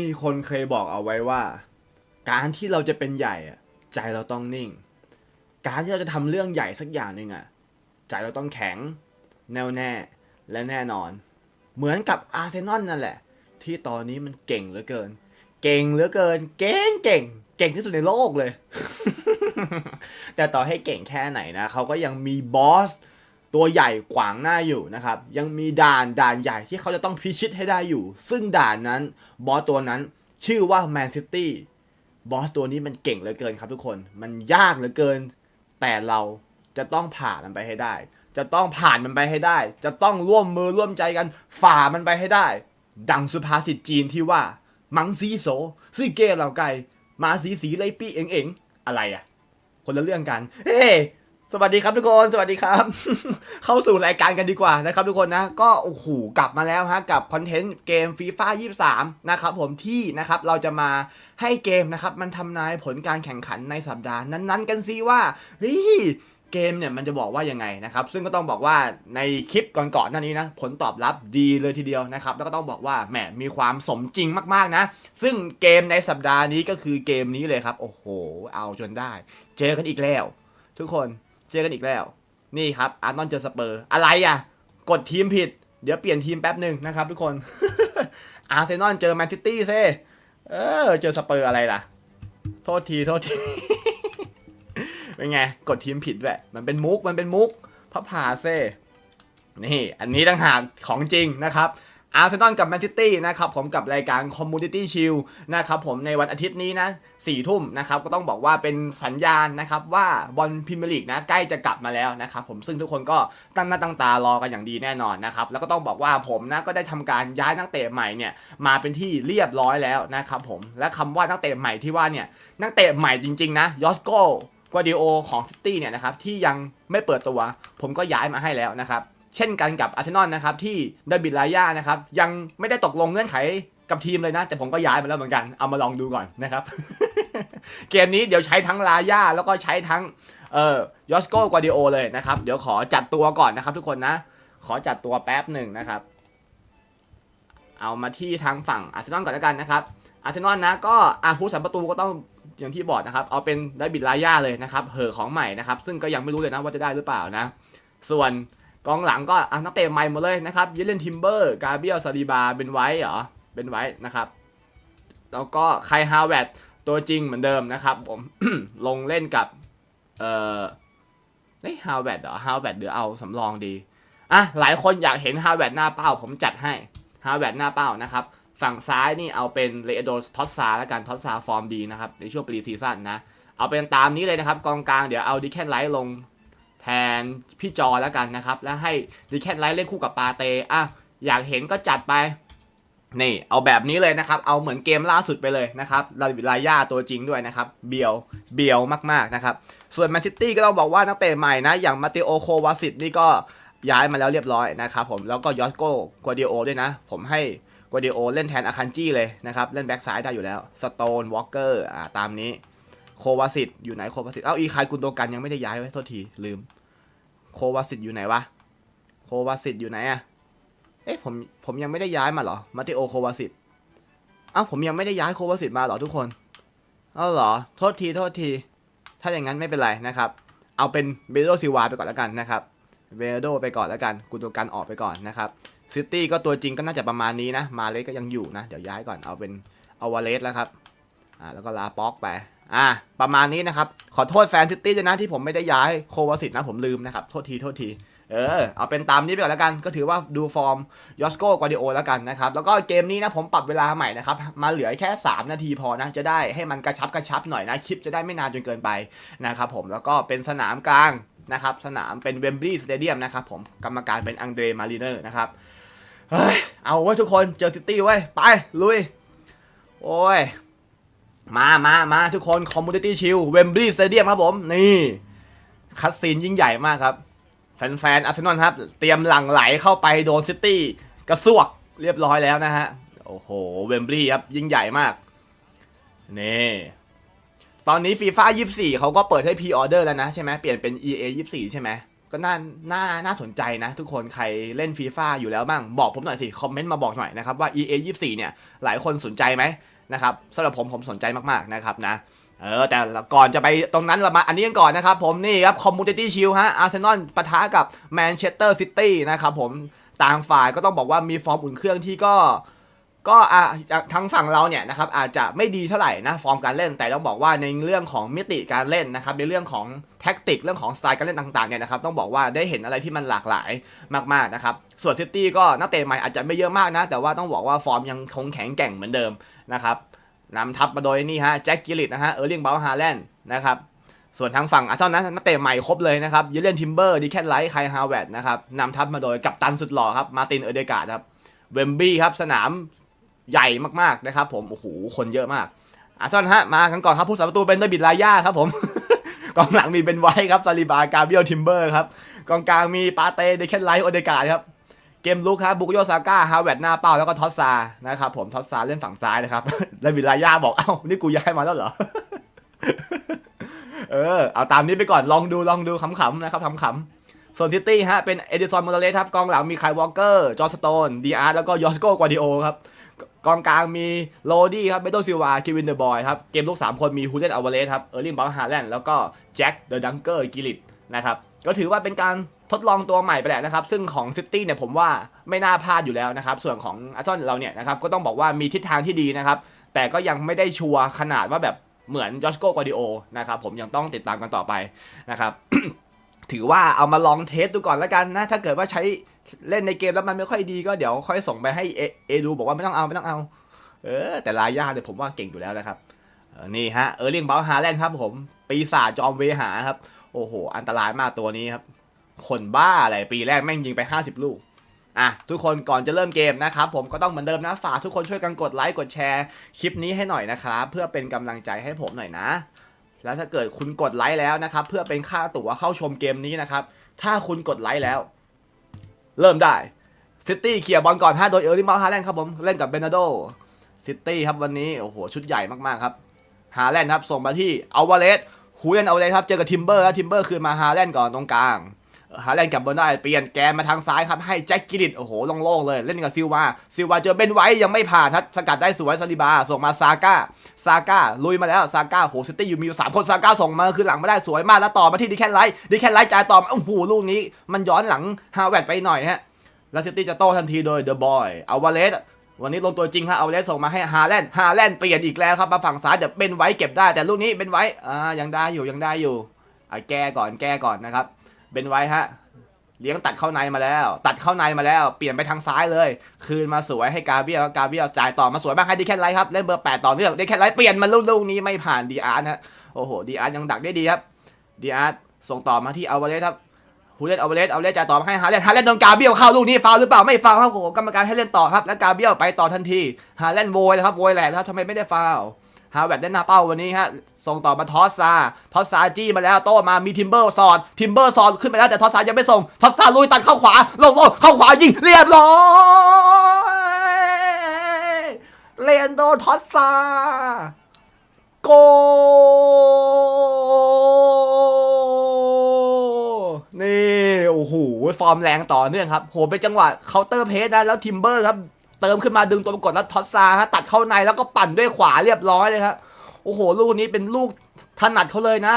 มีคนเคยบอกเอาไว้ว่า การที่เราจะเป็นใหญ่อะใจเราต้องนิ่ง การที่เราจะทำเรื่องใหญ่สักอย่างหนึ่งอะใจเราต้องแข็ง แน่วแน่และแน่นอน เหมือนกับอาร์เซนอลนั่นแหละ ที่ตอนนี้มันเก่งเหลือเกิน เก่งเหลือเกิน เก่งเก่ง เก่งที่สุดในโลกเลย แต่ต่อให้เก่งแค่ไหนนะเขาก็ยังมีบอส ตัวใหญ่ขวางหน้าอยู่นะครับ ยังมีด่านด่านใหญ่ที่เขาจะต้องพิชิตให้ได้อยู่ ซึ่งด่านนั้นบอสตัวนั้นชื่อว่าแมนซิตี้บอสตัวนี้มันเก่งเหลือเกินครับทุกคน มันยากเหลือเกิน แต่เราจะต้องผ่านมันไปให้ได้ จะต้องผ่านมันไปให้ได้ จะต้องร่วมมือร่วมใจกันฝ่ามันไปให้ได้ ดังสุภาษิตจีนที่ว่า มังซีโสซื่อเกเหล่าไก่มาสีสีไลปี้เอ็งเองอะไรอะคนละเรื่องกัน เฮ้ สวัสดีครับทุกคนสวัสดีครับ เข้าสู่รายการกันดีกว่านะครับทุกคนนะ ก็โอ้โหกลับมาแล้วฮะกับคอนเทนต์เกมฟีฟ่า23นะครับผมที่นะครับเราจะมาให้เกมนะครับ มันทำนายผลการแข่งขันในสัปดาห์นั้นๆ กันซิว่าเฮ้ยเกมเนี่ยมันจะบอกว่ายังไงนะครับ ซึ่งก็ต้องบอกว่าในคลิปก่อนๆหน้านี้นะ ผลตอบรับดีเลยทีเดียวนะครับ แล้วก็ต้องบอกว่าแหมมีความสมจริงมากๆนะ ซึ่งเกมในสัปดาห์นี้ก็คือเกมนี้เลยครับ โอ้โห เอาจนได้ เจอกันอีกแล้ว ทุกคน เจอกันอีกแล้ว นี่ครับอาร์นอนเจอสเปอร์อะไรอะ กดทีมผิด เดี๋ยวเปลี่ยนทีมแป๊บหนึ่งนะครับทุกคน อาร์เซนอลเจอแมนซิตี้เซ่เออ เจอสเปอร์อะไรล่ะ โทษที โทษที เป็นไง กดทีมผิดด้วยมันเป็นมุก มันเป็นมุกพระพาเซ่นี่ อันนี้ต่างหากของจริงนะครับ อาร์เซนอลกับแมนซิตี้นะครับผมกับรายการ Community Shield นะครับผมในวันอาทิตย์นี้นะสี่ทุ่มนะครับก็ต้องบอกว่าเป็นสัญญาณนะครับว่าบอลพรีเมียร์ลีกนะใกล้จะกลับมาแล้วนะครับผมซึ่งทุกคนก็ตั้งหน้าตั้งตารอกันอย่างดีแน่นอนนะครับแล้วก็ต้องบอกว่าผมนะก็ได้ทำการย้ายนักเตะใหม่เนี่ยมาเป็นที่เรียบร้อยแล้วนะครับผมและคำว่านักเตะใหม่ที่ว่าเนี่ยนักเตะใหม่จริงๆนะยอสโกกวาดิโอของซิตี้เนี่ยนะครับที่ยังไม่เปิดตัว ผมก็ย้ายมาให้แล้วนะครับ เช่นกันกับอาร์เซนอลนะครับที่ดาบิดลายานะครับยังไม่ได้ตกลงเงื่อนไขกับทีมเลยนะ แต่ผมก็ย้ายมาแล้วเหมือนกันเอามาลองดูก่อนนะครับ เกมนี้เดี๋ยวใช้ทั้งลายาแล้วก็ใช้ทั้งเอ่อยอสโกกวาดิโอเลยนะครับ เดี๋ยวขอจัดตัวก่อนนะครับ ทุกคนนะ ขอจัดตัวแป๊บหนึ่งนะครับ เอามาที่ทางฝั่งอาร์เซนอลก่อนแล้วกันนะครับอาร์เซนอลนะก็อาผู้สัมประตูก็ต้องอย่างที่บอกนะครับ เอาเป็นดาบิดลายาเลยนะครับเหอของใหม่นะครับ ซึ่งก็ยังไม่รู้เลยนะว่าจะได้หรือเปล่านะ ส่วน กองหลังก็อะนักเตะใหม่หมดเลยนะครับเยเลนทิมเบอร์กาเบียลซาลิบาเป็นไว้เหรอเป็นไว้นะครับ แล้วก็ไคฮาวเวตตัวจริงเหมือนเดิมนะครับผมลงเล่นกับเอ่อเฮ้ยฮาวเวตเหรอฮาวเวตเดี๋ยวเอาสำรองดีอะหลายคนอยากเห็นฮาวเวตหน้าเป้า ผมจัดให้ฮาวเวตหน้าเป้านะครับฝั่งซ้ายนี่เอาเป็นเลโดทอสซาแล้วกันทอสซาฟอร์มดีนะครับในช่วงปรีซีซั่นนะ เอาเป็นตามนี้เลยนะครับกองกลางเดี๋ยวเอาดิแคนไลท์ลง แทนพี่จอแล้วกันนะครับ แล้วให้ดิแคนไลท์เล่นคู่กับปาเตอะอยากเห็นก็จัดไป นี่เอาแบบนี้เลยนะครับ เอาเหมือนเกมล่าสุดไปเลยนะครับลาลายาตัวจริงด้วยนะครับ เบียวเบียวมากๆนะครับ ส่วนแมนซิตี้ก็ต้องบอกว่านักเตะใหม่นะ อย่างมาติโอโควาสิตนี่ก็ย้ายมาแล้วเรียบร้อยนะครับผมแล้วก็ยอสโกกัวเดีโอด้วยนะ ผมให้กัวเดีโอเล่นแทนอาคันจี้เลยนะครับ เล่นแบ็กซ้ายได้อยู่แล้วสโตนวอลเกอร์อ่าตามนี้ โควาสิตอยู่ไหนโควาสิตเอ้าอีคายกุนโดกันยังไม่ได้ย้ายไว้โทษทีลืม โควาสิตอยู่ไหนวะโควาสิตอยู่ไหนอะเอ๊ะผมผมยังไม่ได้ย้ายมาเหรอมาติโอโควาสิตเอ้าผมยังไม่ได้ย้ายโควาสิตมาเหรอทุกคนเอ้าเหรอโทษทีโทษที ถ้าอย่างนั้นไม่เป็นไรนะครับ เอาเป็นเบโดซิวาไปก่อนแล้วกันนะครับเบโดไปก่อนแล้วกันกุนโดกันออกไปก่อนนะครับซิตี้ก็ตัวจริงก็น่าจะประมาณนี้นะ มาเลสก็ยังอยู่นะ เดี๋ยวย้ายก่อนเอาเป็นเอาวาเลสแล้วครับ อ่าแล้วก็ลาป็อกไป อ่าประมาณนี้นะครับ ขอโทษแฟนซิตี้ด้วยนะที่ผมไม่ได้ย้ายโควาสิตนะผมลืมนะครับ โทษทีโทษทีเออเอาเป็นตามนี้ไปก่อนแล้วกัน ก็ถือว่าดูฟอร์มยอสโกกวาดิโอแล้วกันนะครับ แล้วก็เกมนี้นะผมปรับเวลาใหม่นะครับ มาเหลือแค่ 3 นาทีพอนะ จะได้ให้มันกระชับกระชับหน่อยนะ คลิปจะได้ไม่นานจนเกินไปนะครับผมแล้วก็เป็นสนามกลางนะครับ สนามเป็นเวมบลีย์สเตเดียมนะครับผมกรรมการเป็นอังเดรมารีเนอร์นะครับเฮ้ยเอาไว้ทุกคนเจอซิตี้ไว้ไปลุยโอ้ย มามามาทุกคนคอมมูนิตี้ชิลเวมบลีย์สเตเดียมครับผม นี่คัดซีนยิ่งใหญ่มากครับ แฟนๆอาร์เซนอลครับ เตรียมหลั่งไหลเข้าไปโดนซิตี้กระซวกเรียบร้อยแล้วนะฮะ โอ้โห เวมบลีย์ครับ ยิ่งใหญ่มาก นี่ ตอนนี้ฟีฟ่า24เขาก็เปิดให้พรีออเดอร์แล้วนะใช่ไหมเปลี่ยนเป็น EA 24ใช่ไหมก็น่าน่าน่าสนใจนะ ทุกคนใครเล่นฟีฟ่าอยู่แล้วบ้าง บอกผมหน่อยสิ คอมเมนต์มาบอกหน่อยนะครับว่า EA 24เนี่ย หลายคนสนใจไหม นะครับสำหรับผมผมสนใจมากๆนะครับนะเออแต่ก่อนจะไปตรงนั้นเรามาอันนี้กันก่อนนะครับผมนี่ครับคอมมูนิตี้ชิลฮะอาร์เซนอลปะทะกับแมนเชสเตอร์ซิตี้นะครับผมต่างฝ่ายก็ต้องบอกว่ามีฟอร์มอุ่นเครื่องที่ก็ก็อะทั้งฝั่งเราเนี่ยนะครับอาจจะไม่ดีเท่าไหร่นะฟอร์มการเล่นแต่ต้องบอกว่าในเรื่องของมิติการเล่นนะครับในเรื่องของแท็กติกเรื่องของสไตล์การเล่นต่างๆเนี่ยนะครับต้องบอกว่าได้เห็นอะไรที่มันหลากหลายมากๆนะครับส่วนซิตี้ก็นักเตะใหม่อาจจะไม่เยอะมากนะแต่ว่าต้องบอกว่าฟอร์มยังคงแข็งแกร่งเหมือนเดิม นะครับนำทัพมาโดยนี่ฮะแจ็คกิลิตนะฮะเออร์ลิงเบลฮาแลนด์นะครับส่วนทางฝั่งอาร์เซนอลนะนักเตะใหม่ครบเลยนะครับเยเลนทิมเบอร์ดิแคนไลท์ไคฮาวเวดนะครับนำทัพมาโดยกัปตันสุดหล่อครับมาตินเอเดกาดครับเวมบี้ครับสนามใหญ่มากๆนะครับผมโอ้โหคนเยอะมากอาร์เซนอลฮะมากันก่อนครับผู้สาประตูเป็นเดบิดลาย่าครับผมกองหลังมีเป็นไวท์ครับซาลิบากาเบียลทิมเบอร์ครับกองกลางมีปาเต้เดเคนไลท์โอเดกาดครับ เกมลุกครับบุกโยซาก้าฮาวเวดหน้าเป้าแล้วก็ทอสซานะครับผมทอสซาเล่นฝั่งซ้ายนะครับเดบิลาย่าบอกเอ้านี่กูย้ายมาแล้วเหรอ เออ เอาตามนี้ไปก่อนลองดูลองดูขำๆนะครับขำๆส่วนซิตี้ฮะเป็นเอดิสันมอร์เลสครับกองหลังมีไคลวอลเกอร์จอร์สโตนดีอาร์แล้วก็ยอสโกกวาดิโอครับกองกลางมีโรดี้ครับเบโตซิลวาคิวินเดอร์บอยครับเกมลูก 3 คนมีฮูเดนอัลวาเลสครับเออร์ลิงบัลฮาแลนด์แล้วก็แจ็คเดอะดังเกอร์กิลิตนะครับก็ถือว่าเป็นการ ทดลองตัวใหม่ไปแหละนะครับ ซึ่งของซิตี้เนี่ยผมว่าไม่น่าพลาดอยู่แล้วนะครับ ส่วนของอาร์ซอลเราเนี่ยนะครับก็ต้องบอกว่ามีทิศทางที่ดีนะครับ แต่ก็ยังไม่ได้ชัวร์ขนาดว่าแบบเหมือนจอชโกกวาดิโอนะครับผมยังต้องติดตามกันต่อไปนะครับถือว่าเอามาลองเทสดูก่อนแล้วกันนะถ้าเกิดว่าใช้เล่นในเกมแล้วมันไม่ค่อยดีก็เดี๋ยวค่อยส่งไปให้เอเดูบอกว่าไม่ต้องเอาไม่ต้องเอา เออ แต่ลายาเนี่ยผมว่าเก่งอยู่แล้วนะครับนี่ฮะเออร์ลิงเบลฮาแลนด์ครับผม ปีศาจจอมเวหาครับ โอ้โห อันตรายมากตัวนี้ครับ คนบ้าอะไรปีแรกแม่งยิงไป 50 ลูกอะทุกคนก่อนจะเริ่มเกมนะครับ ผมก็ต้องเหมือนเดิมนะฝากทุกคนช่วยกันกดไลค์กดแชร์คลิปนี้ให้หน่อยนะครับเพื่อเป็นกำลังใจให้ผมหน่อยนะ แล้วถ้าเกิดคุณกดไลค์แล้วนะครับ เพื่อเป็นค่าตั๋วเข้าชมเกมนี้นะครับ ถ้าคุณกดไลค์แล้ว เริ่มได้ซิตี้เคลียร์บอลก่อนฮะโดยเออร์ลิงเบลฮาแลนด์ครับผมเล่นกับเบนาโดซิตี้ครับวันนี้โอ้โหชุดใหญ่มากๆครับฮาแลนด์ครับส่งมาที่อัลวาเลสฮูเล่นอัลวาเลสครับเจอกับทิมเบอร์แล้วทิมเบอร์คืนมาฮาแลนด์ก่อนตรงกลาง ฮาแลนกลับบอลได้เปลี่ยนแกนมาทางซ้ายครับให้แจ็คกิลิตโอ้โหโล่งๆเลย เล่นกับซิลวาซิลวาเจอเบนไว้ยังไม่ผ่านครับสกัดได้สวยซาลิบาส่งมาซาก้าซาก้าลุยมาแล้วซาก้าโหซิตี้อยู่มีอยู่สามคนซาก้าส่งมาคือหลังไม่ได้สวยมากแล้วต่อมาที่ดิแคนไลท์ดิแคนไลท์จ่ายต่อมาโอ้โหลูกนี้ มันย้อนหลังฮาแวดไปหน่อยฮะแล้วซิตี้จะโต้ทันทีโดยเดอะบอยอัลวาเลสวันนี้ลงตัวจริงครับเอาเลสส่งมาให้ฮาแลนด์ฮาแลนด์เปลี่ยนอีกแล้วครับมาฝั่งซ้ายเดี๋ยวเป็นไว้เก็บได้แต่ลูกนี้เป็นไว้อ่ายังได้อยู่ยังได้อยู่อะแก้ก่อนแก้ก่อนนะครับ เป็นไว้ฮะ เลี้ยงตัดเข้าในมาแล้ว ตัดเข้าในมาแล้ว เปลี่ยนไปทางซ้ายเลย คืนมาสวยให้กาเบียลกาเบียลจ่ายต่อมาสวยมากให้ดีแคนไลท์ครับ เล่นเบอร์แปดต่อเนื่องดีแคนไลท์เปลี่ยนมาลูกลูกนี้ไม่ผ่านดีอาร์ฮะ โอ้โห ดีอาร์ยังดักได้ดีครับ ดีอาร์ส่งต่อมาที่อัลวาเลสครับฮูเล่นเอาเลสเอาเลสจ่ายต่อมาให้ฮาเลนฮาเลนโดนกาเบียลเข้าลูกนี้ฟาวหรือเปล่า ไม่ฟาวครับโอ้โหกรรมการให้เล่นต่อครับ แล้วกาเบียลไปต่อทันที ฮาเลนโวยนะครับ โวยแหลกครับทำไมไม่ได้ฟาว ฮาแวดเล่นหน้าเป้าวันนี้ฮะส่งต่อมาทอสซาทอสซาจี้มาแล้วโต้มามีทิมเบอร์สอดทิมเบอร์สอดขึ้นไปแล้วแต่ทอสซายังไม่ส่งทอสซาลุยตัดเข้าขวาลงลงเข้าขวายิงเรียบร้อยเลนโดทอสซาโกนี่โอ้โหฟอร์มแรงต่อเนื่องครับโหเป็นจังหวะเคาน์เตอร์เพสนะแล้วทิมเบอร์ครับ เติมขึ้นมาดึงตัวประกดแล้วท็อตซาฮะตัดเข้าในแล้วก็ปั่นด้วยขวาเรียบร้อยเลยครับโอ้โห ลูกนี้เป็นลูกถนัดเขาเลยนะ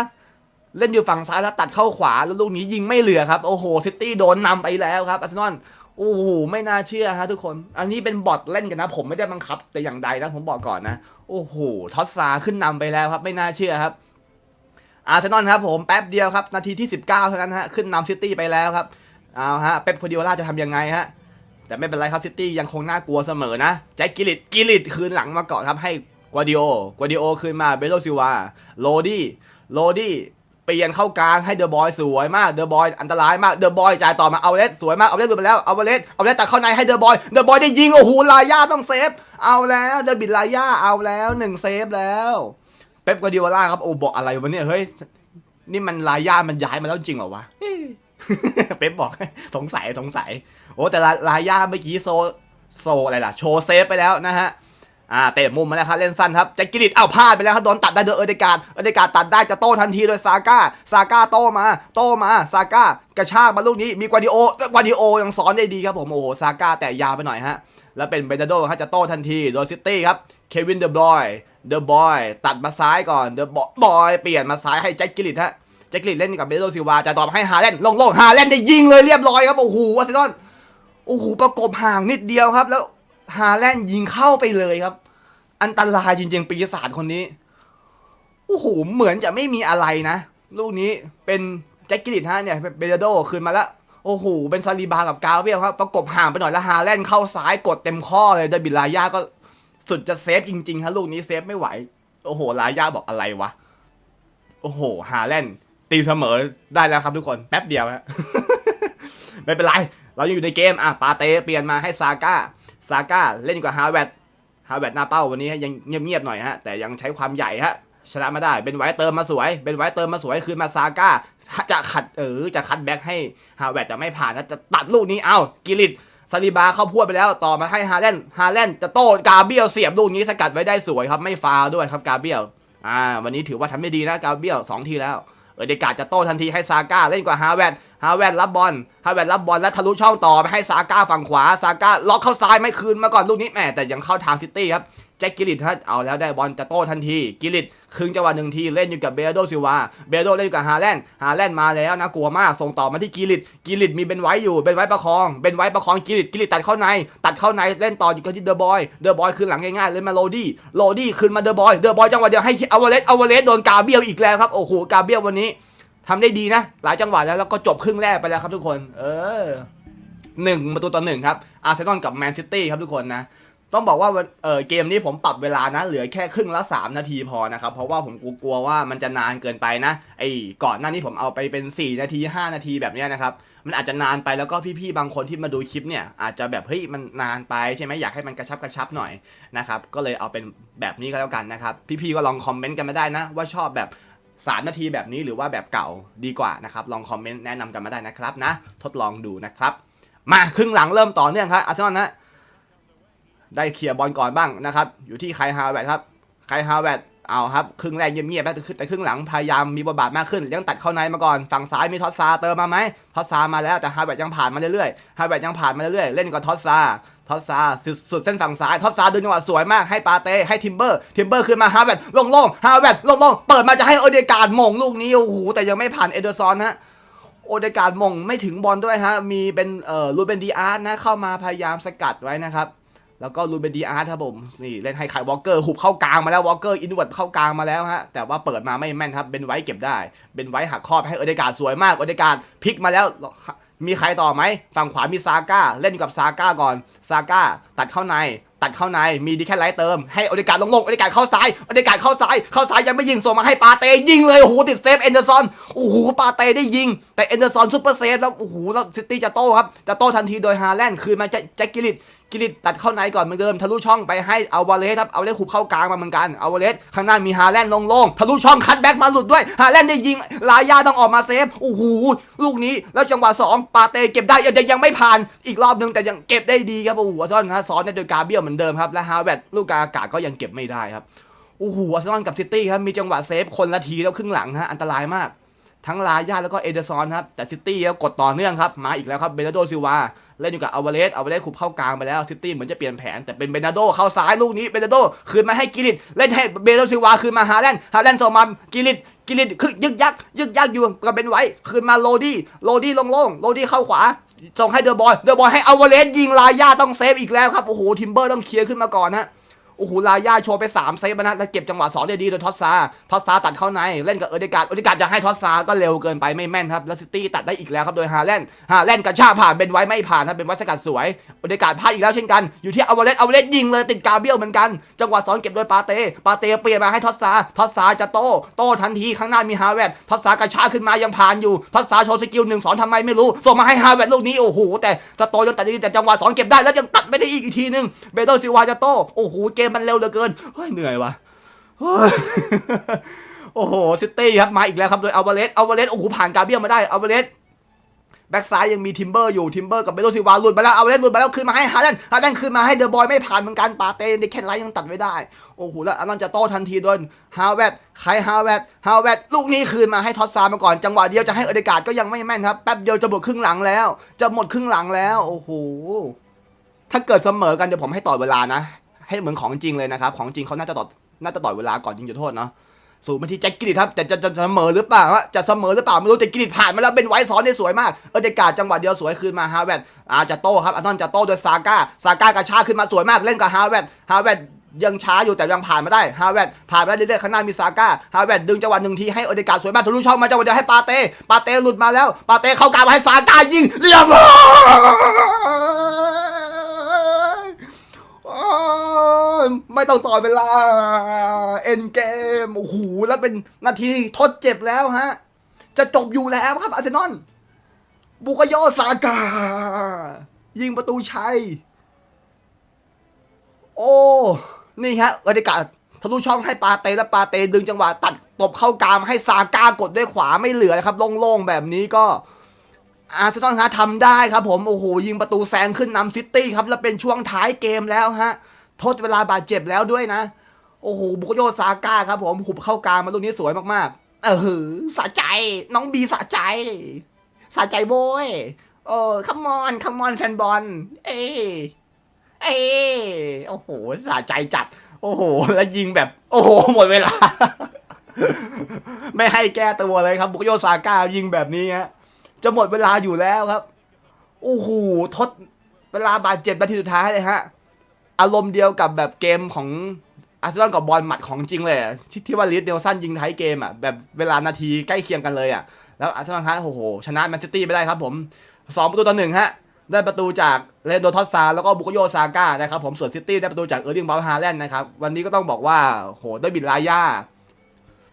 เล่นอยู่ฝั่งซ้ายแล้วตัดเข้าขวาแล้วลูกนี้ยิงไม่เหลือครับโอ้โหซิตี้โดนนำไปแล้วครับอาร์เซนอลโอ้โหไม่น่าเชื่อฮะทุกคน อันนี้เป็นบอทเล่นกันนะ ผมไม่ได้บังคับแต่อย่างใดนะผมบอกก่อนนะโอ้โหท็อตซาขึ้นนำไปแล้วครับ ไม่น่าเชื่อครับอาร์เซนอลครับผมแป๊บเดียวครับ นาทีที่ 19 เท่านั้นฮะขึ้นนำซิตี้ไปแล้วครับเอาฮะเป๊ปโพดิโอล่าจะทำยังไงฮะ แต่ไม่เป็นไรครับซิตี้ยังคงน่ากลัวเสมอนะแจ็คกิลิตกิลิตคืนหลังมาก่อนครับให้กวาดิโอกวาดิโอคืนมาเบโลซิวาโรดี้โรดี้เปลี่ยนเข้ากลางให้เดอะบอยสวยมากเดอะบอยอันตรายมากเดอะบอยจ่ายต่อมาเอาเลสสวยมากเอาเลสหลุดไปแล้วเอาเลสเอาเลสตัดเข้าในให้เดอะบอยเดอะบอยได้ยิงโอ้โหลายาต้องเซฟเอาแล้วเดอะบิดลายาเอาแล้วหนึ่งเซฟแล้วเป๊ปกวาดิโอล่าครับโอ้บอกอะไรวะเนี่ยเฮ้ยนี่มันลายามันย้ายมาแล้วจริงเหรอวะเป๊ปบอกสงสัยสงสัย โอ้แต่ลาลายาเมื่อกี้โซโซอะไรล่ะ โชว์เซฟไปแล้วนะฮะอ่าเตะมุมมาแล้วครับเล่นสั้นครับแจ็คกิลิตเอาพลาดไปแล้วครับโดนตัดได้โดยเอเดการ์ดเอเดการ์ดตัดได้จะโต้ทันทีโดยซาก้าซาก้าโต้มาโต้มาซาก้ากระชากมาลูกนี้มีกวาดิโอกวาดิโอยังสอนได้ดีครับผมโอ้โหซาก้าแต่ยาวไปหน่อยฮะแล้วเป็นเบนเดโดครับจะโต้ทันทีโดยซิตี้ครับเควินเดอะบอยเดอะบอยตัดมาซ้ายก่อนเดอะบอยเปลี่ยนมาซ้ายให้แจ็คกิลิตฮะแจ็คกิลิตเล่นกับเบนเดโดซิลวาจะตอบให้ฮาแลนด์โล่งๆฮาแลนด์ได้ยิงเลยเรียบร้อยครับโอ้โหอาร์เซนอล โอ้โหประกบห่างนิดเดียวครับ แล้วฮาแลนด์ยิงเข้าไปเลยครับ อันตรายจริงๆปีศาจคนนี้โอ้โหเหมือนจะไม่มีอะไรนะลูกนี้เป็นแจ็คกิลิตฮะเนี่ยเบเดโดคืนมาแล้วโอ้โห เป็นซาลีบากับกาเวียครับ ประกบห่างไปหน่อยแล้วฮาแลนด์เข้าซ้ายกดเต็มข้อเลยเดบิลลายาก็สุดจะเซฟจริงๆฮะลูกนี้เซฟไม่ไหว โอ้โห ลายาบอกอะไรวะ โอ้โห ฮาแลนด์ตีเสมอได้แล้วครับทุกคน แป๊บเดียวฮะ ไม่เป็นไร เรายังอยู่ในเกมอะปาเต้เปลี่ยนมาให้ซาก้าซาก้าเล่นกับฮาแวตฮาแวตหน้าเป้าวันนี้ยังเงียบๆหน่อยฮะแต่ยังใช้ความใหญ่ฮะชนะมาได้เป็นไว้เติมมาสวย เป็นไว้เติมมาสวยคืนมาซาก้าจะขัดเออจะคัดแบ็กให้ฮาแวตแต่ไม่ผ่านนะจะตัดลูกนี้เอ้ากิริตซาลิบาเข้าพวดไปแล้วต่อมาให้ฮาแลนฮาแลนจะโต้กาเบียลเสียบลูกนี้สกัดไว้ได้สวยครับไม่ฟาวด้วยครับกาเบียลอ่าวันนี้ถือว่าทำได้ดีนะกาเบียลสองทีแล้วเออเดกาจะโต้ทันทีให้ซาก้าเล่นกว่าฮาแวต ฮาแวตรับบอลฮาแวตรับบอลแล้วทะลุช่องต่อไปให้ซาก้าฝั่งขวาซาก้าล็อกเข้าซ้ายไม่คืนมาก่อนลูกนี้แหมแต่ยังเข้าทางซิตี้ครับแจ็คกิลิตฮะเอาแล้วได้บอลจะโต้ทันที กิลิตครึ่งจังหวะหนึ่งทีเล่นอยู่กับเบโดซิวาเบโดเล่นอยู่กับฮาแลนด์ฮาแลนด์มาแล้วนะกลัวมากส่งต่อมาที่กิลิตกิลิตมีเป็นไว้อยู่เป็นไว้ประคองเป็นไว้ประคองกิลิตกิลิตตัดเข้าใน ตัดเข้าในเล่นต่ออยู่กับที่เดอะบอยเดอะบอยคืนหลังง่ายๆเล่นมาโรดี้โรดี้คืนมาเดอะบอยเดอะบอยจังหวะเดียวให้อเวเลสอเวเลสโดนกาเบียลอีกแล้วครับโอ้โหกาเบียลวันนี้ ทำได้ดีนะ หลายจังหวะแล้วแล้วก็จบครึ่งแรกไปแล้วครับทุกคน เออหนึ่งประตูต่อหนึ่งครับ อาร์เซนอลกับแมนซิตี้ครับทุกคนนะ ต้องบอกว่าเออเกมนี้ผมปรับเวลานะ เหลือแค่ครึ่งละ 3 นาทีพอนะครับ เพราะว่าผมกลัวว่ามันจะนานเกินไปนะ ไอ้ก่อนหน้านี้ผมเอาไปเป็น 4 นาที 5 นาทีแบบนี้นะครับ มันอาจจะนานไปแล้วก็พี่ๆบางคนที่มาดูคลิปเนี่ย อาจจะแบบเฮ้ยมันนานไปใช่ไหมอยากให้มันกระชับกระชับหน่อยนะครับ ก็เลยเอาเป็นแบบนี้ก็แล้วกันนะครับ พี่ๆก็ลองคอมเมนต์กันมาได้นะ ว่าชอบแบบ สามนาทีแบบนี้หรือว่าแบบเก่าดีกว่านะครับลองคอมเมนต์แนะนำกันมาได้นะครับนะ ทดลองดูนะครับ มาครึ่งหลังเริ่มต่อเนื่องครับอาร์เซนอลนะได้เคลียร์บอลก่อนบ้างนะครับ อยู่ที่ไคฮาแวตครับไคฮาแวตเอาครับครึ่งแรกเงียบๆแล้วแต่ครึ่งหลังพยายามมีบทบาทมากขึ้นยังตัดเข้าในมาก่อนฝั่งซ้ายมีทอสซาเติมมาไหมทอสซามาแล้วแต่ฮาแวตยังผ่านมาเรื่อยๆฮาแวตยังผ่านมาเรื่อยๆเล่นกับทอสซา ทอสซาสุดสุดเส้นฝั่งซ้ายทอสซาดึงจังหวะสวยมากให้ปาเต้ให้ทิมเบอร์ทิมเบอร์ขึ้นมาฮาแวตโล่งฮาแวตโล่งเปิดมาจะให้โอเดการ์ดมงลูกนี้โอ้โหแต่ยังไม่ผ่านเอเดอร์ซอนฮะโอเดการ์ดมงไม่ถึงบอลด้วยฮะมีเป็นเอ่อลูเบนดีอาร์ตนะเข้ามาพยายามสกัดไว้นะครับแล้วก็ลูเบนดีอาร์ตครับผมนี่เล่นให้ไคยวอลเกอร์หุบเข้ากลางมาแล้ววอลเกอร์อินเวิร์ดเข้ากลางมาแล้วฮะแต่ว่าเปิดมาไม่แม่นครับเป็นไว้เก็บได้เป็นไว้หักข้อให้โอเดการ์ดสวยมากโอเดการ์ดพลิกมาแล้ว มีใครต่อไหมฝั่งขวามีซาก้าเล่นอยู่กับซาก้าก่อนซาก้าตัดเข้าใน ตัดเข้าในมีดีแค่ไลท์เติมให้อเดการลงลงอเดการเข้าซ้ายอเดการเข้าซ้ายเข้าซ้ายยังไม่ยิงส่งมาให้ปาเต้ยิงเลยโอ้โหติดเซฟเอนเดอร์สันโอ้โหปาเต้ได้ยิง แต่เอนเดอร์สันซุปเปอร์เซฟแล้วโอ้โหแล้วซิตี้จะโต้ครับจะโต้ทันทีโดยฮาแลนด์คืนมาแจ็คกิลิต กิริตตัดเข้าในก่อนเหมือนเดิมทะลุช่องไปให้เอาวาเลสครับเอาเลสขุบเข้ากลางมาเหมือนกันเอาวาเลสข้างหน้ามีฮาแลนด์โล่งๆทะลุช่องคัดแบ็กมาหลุดด้วยฮาแลนด์ได้ยิงลายาต้องออกมาเซฟโอ้โหลูกนี้แล้วจังหวะสองปาเต้เก็บได้ยังยังไม่ผ่านอีกรอบนึงแต่ยังเก็บได้ดีครับโอ้โหอาร์เซนอลนะซ้อนในโดยกาเบียลเหมือนเดิมครับและฮาแวตลูกกาอากาศก็ยังเก็บไม่ได้ครับโอ้โหอาร์เซนอลกับซิตี้ครับมีจังหวะเซฟคนละทีแล้วครึ่งหลังฮะอันตรายมากทั้งลายาแล้วก็เอเดอร์ซอนครับแต่ซิตี้ก็กดต่อเนื่องครับมาอีกแล้วครับเบโดซิวา เล่นอยู่กับอเวเลสอเวเลสขุบเข้ากลางไปแล้วซิตี้เหมือนจะเปลี่ยนแผนแต่เป็นเบนาโดเข้าซ้ายลูกนี้เบนาโดคืนมาให้กิริตเล่นให้เบโดซิวาคืนมาฮาแลนด์ฮาแลนด์ส่งมากิริตกิริตคือยึกยักยึกยักอยู่กับเบนไว้คืนมาโรดี้โรดี้โล่งโรดี้เข้าขวาส่งให้เดอะบอยเดอะบอยให้อเวเลสยิงลายาต้องเซฟอีกแล้วครับโอ้โหทิมเบอร์ต้องเคลียร์ขึ้นมาก่อนนะ อ้โหลาย่าโชว์ไป3เซฟนะแล้วเก็บจังหวะ2ได้ดีโดยทอสซาทอสซาตัดเข้าในเล่นกับเอเดการ์ดเอเดการ์ดจะให้ทอสซาก็เร็วเกินไปไม่แม่นครับแล้วซิตี้ตัดได้อีกแล้วครับโดยฮาแลนด์ฮาแลนด์กระชากผ่านเป็นไว้ไม่ผ่านครับเป็นไว้สกัดสวยเอเดการ์ดพลาดอีกแล้วเช่นกันอยู่ที่อเวเลสอเวเลสยิงเลยติดกาเบียลเหมือนกัน จังหวะสองเก็บโดยปาเต้ปาเต้เปลี่ยนมาให้ทอสซาทอสซาจะโต้โต้ทันทีข้างหน้ามีฮาแวตทอสซากระชากขึ้นมายังผ่านอยู่ทอสซาโชว์สกิลหนึ่งสองทำไมไม่รู้ส่งมาให้ฮาแวตลูกนี้โอ้โหแต่จะโตยังตัดได้แต่จังหวะสองเก็บได้แล้วยังตัดไม่ได้อีกอีกทีนึงเบโตซิวาจะโต้โอ้โหเกมมันเร็วเหลือเกินเฮ้ยเหนื่อยว่ะโอ้โหซิตี้ครับมาอีกแล้วครับโดยอัลวาเลสอัลวาเลสโอ้โหผ่านกาเบียมาได้อัลวาเลสแบ็กซ้ายยังมีทิมเบอร์อยู่ทิมเบอร์กับเบโดซิวาหลุดมาแล้วเอาเล่นหลุดมาแล้วคืนมาให้ฮาร์แลนด์ฮาร์แลนด์คืนมาให้เดอะบอยไม่ผ่านเหมือนกันปาเต้ในแค่ไลท์ยังตัดไม่ได้ โอ้โหแล้วอันนั้นจะโต้ทันทีโดนฮาวเวตใครฮาวเวตฮาวเวตลูกนี้คืนมาให้ท็อตซามาก่อนจังหวะเดียวจะให้เอเดการ์ดก็ยังไม่แม่นครับแป๊บเดียวจะหมดครึ่งหลังแล้ว จะหมดครึ่งหลังแล้ว โอ้โหถ้าเกิดเสมอกันเดี๋ยวผมให้ต่อเวลานะ ให้เหมือนของจริงเลยนะครับ ของจริงเขาน่าจะต่อน่าจะต่อเวลาก่อนยิงจุดโทษเนาะสูงมาที่แจ็คกิลิตครับ แต่จะจะจะเสมอหรือเปล่าจะเสมอหรือเปล่าไม่รู้แต่กิลิตผ่านมาแล้วเป็นไวท์ซ้อนได้สวยมาก เอเดกาดจังหวะเดียวสวยคืนมาฮาเวตอาจะโต้ครับอันนอนจะโต้โดยซาก้าซาก้ากระชากขึ้นมาสวยมากเล่นกับฮาเวตฮาเวตยังช้าอยู่แต่ยังผ่านมาได้ฮาเวตผ่านมาได้เรื่อยๆข้างหน้ามีซาก้าฮาเวตดึงจังหวะหนึ่งทีให้อเดการสวยมากทะลุช่องมาจังหวะเดียวให้ปาเต้ปาเต้หลุดมาแล้วปาเต้เข้ากลางมาให้ซาก้ายิงเรียบร้อย ไม่ต้องต่อเวลาเอ็นเกมโอ้โหแล้วเป็นนาทีทดเจ็บแล้วฮะ จะจบอยู่แล้วครับอาร์เซนอลบุกโยซากา ยิงประตูชัย โอ้ นี่ฮะเอเดกาศทะลุช่องให้ปาเต้และปาเต้ดึงจังหวะตัดตบเข้ากลางให้ซาก้ากดด้วยขวาไม่เหลือเลยครับ โล่งๆ แบบนี้ก็อาร์เซนอลฮะทำได้ครับผม โอ้โห ยิงประตูแซงขึ้นนำซิตี้ครับ แล้วเป็นช่วงท้ายเกมแล้วฮะ ทดเวลาบาดเจ็บแล้วด้วยนะ โอ้โหบุกโยซาก้าครับผมหุบเข้ากลางมาลูกนี้สวยมากๆ เออหือสะใจ น้องบีสะใจสะใจโบยเออคัมอนคัมอนแฟนบอล เอ้เอ้โอ้โหสะใจจัด โอ้โห แล้วยิงแบบ โอ้โห หมดเวลา ไม่ให้แก้ตัวเลยครับ บุกโยซาก้ายิงแบบนี้ฮะจะหมดเวลาอยู่แล้วครับ โอ้โห ทดเวลาบาดเจ็บนาทีสุดท้ายเลยฮะ อารมณ์เดียวกับแบบเกมของอาร์เซนอลกับบอลหมัดของจริงเลยอะที่ที่ว่าลิสเดลสันยิงท้ายเกมอะแบบเวลานาทีใกล้เคียงกันเลยอะแล้วอาร์เซนอลฮะโอ้โหชนะแมนซิตี้ไปได้ครับผมสองประตูต่อหนึ่งฮะได้ประตูจากเรนโดทอสซาแล้วก็บุกโยซาก้านะครับผมส่วนซิตี้ได้ประตูจากเออร์ลิงบาฮาแลนด์นะครับวันนี้ก็ต้องบอกว่าโหได้บิดลาย่า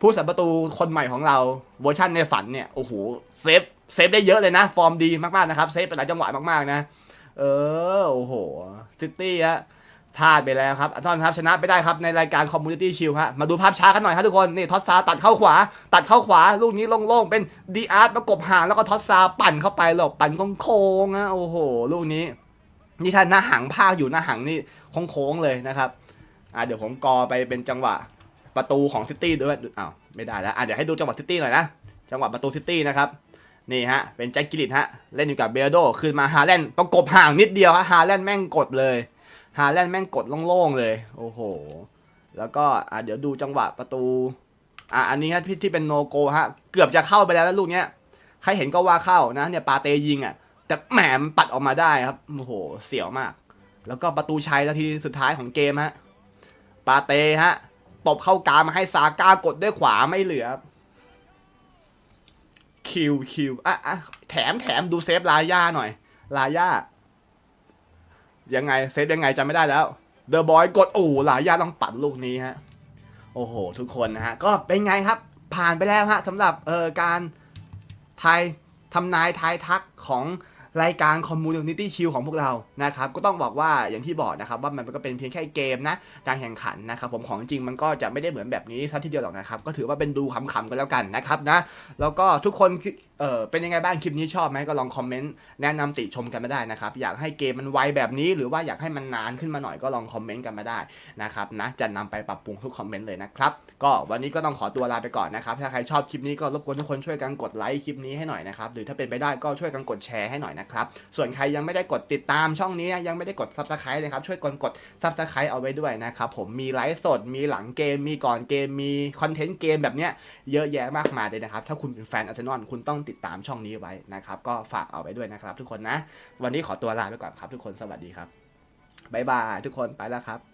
ผู้สัมประตูคนใหม่ของเราเวอร์ชันในฝันเนี่ยโอ้โหเซฟเซฟได้เยอะเลยนะ ฟอร์มดีมากๆนะครับเซฟไปหลายจังหวะมากๆนะ เออโอ้โหซิตี้ฮะ พลาดไปแล้วครับอนครับชนะไปได้ครับในรายการคอมมูนิตี้ชิลฮะมาดูภาพช้ากันหน่อยครับทุกคนนี่ทอสซาตัดเข้าขวา ตัดเข้าขวา ลูกนี้โล่งๆ เป็นดีอาร์ตประกบห่างแล้วก็ทอสซาปั่นเข้าไปหลบปั่นโค้งๆนะโอ้โห ลูกนี้ นี่ถ้าหน้าหังภาคอยู่หน้าหังนี่โค้งๆเลยนะครับอ่าเดี๋ยวผมกอไปเป็นจังหวะประตูของซิตี้ด้วยอ้าวไม่ได้แล้วอะเดี๋ยวให้ดูจังหวะซิตี้หน่อยนะจังหวะประตูซิตี้นะครับนี่ฮะ เป็นแจ็คกิลิตฮะ เล่นอยู่กับเบลโดคืนมาฮาแลนด์ประกบห่างนิดเดียวฮะฮาแลนด์แม่งกดเลย ฮาแลนด์แม่งกดโล่งๆเลย โอ้โห แล้วก็อะเดี๋ยวดูจังหวะประตู อะอันนี้ฮะที่ที่เป็นโนโกฮะ เกือบจะเข้าไปแล้วลูกเนี้ย ใครเห็นก็ว่าเข้านะ เนี่ยปาเตยิงอะ แต่แหมมันปัดออกมาได้ครับ โอ้โห เสียวมาก แล้วก็ประตูชัยนาทีสุดท้ายของเกมฮะ ปาเตฮะ ตบเข้ากามาให้ซาก้ากดด้วยขวาไม่เหลือ คิวคิวอะอะแถมแถมดูเซฟลาย่าหน่อย ลาย่า ยังไงเซฟยังไงจำไม่ได้แล้วเดอะบอยกดอู่หลาย่าต้องปัดลูกนี้ฮะโอ้โห ทุกคนนะฮะ ก็เป็นไงครับ ผ่านไปแล้วฮะสำหรับเอ่อการทายทำนายทายทักของ รายการ Community Shield ของพวกเรานะครับก็ต้องบอกว่าอย่างที่บอกนะครับว่ามันก็เป็นเพียงแค่เกมนะการแข่งขันนะครับผมของจริงมันก็จะไม่ได้เหมือนแบบนี้ซะทีเดียวหรอกนะครับก็ถือว่าเป็นดูขำๆกันแล้วกันนะครับนะแล้วก็ทุกคนเออเป็นยังไงบ้างคลิปนี้ชอบไหมก็ลองคอมเมนต์แนะนำติชมกันมาได้นะครับอยากให้เกมมันไวแบบนี้ หรือว่าอยากให้มันนานขึ้นมาหน่อยก็ลองคอมเมนต์กันมาได้นะครับนะจะนำไปปรับปรุงทุกคอมเมนต์เลยนะครับก็วันนี้ก็ต้องขอตัวลาไปก่อนนะครับถ้าใครชอบคลิปนี้ก็รบกวนทุกคนช่วยกันกดไลค์คลิปนี้ให้หน่อยนะครับหรือถ้าเป็นไปได้ก็ช่วยกันกดแชร์ให้หน่อยนะครับ ส่วนใครยังไม่ได้กดติดตามช่องนี้ยังไม่ได้กด subscribe เลยครับ ช่วยกดกด subscribe เอาไว้ด้วยนะครับ ผมมีไลฟ์สด มีหลังเกม มีก่อนเกม มีคอนเทนต์เกมแบบเนี้ยเยอะแยะมากมายเลยนะครับ ถ้าคุณเป็นแฟนอาร์เซนอลคุณต้องติดตามช่องนี้ไว้นะครับ ก็ฝากเอาไว้ด้วยนะครับ ทุกคนนะ วันนี้ขอตัวลาไปก่อนครับ ทุกคน สวัสดีครับบ๊ายบายทุกคนไปแล้วครับ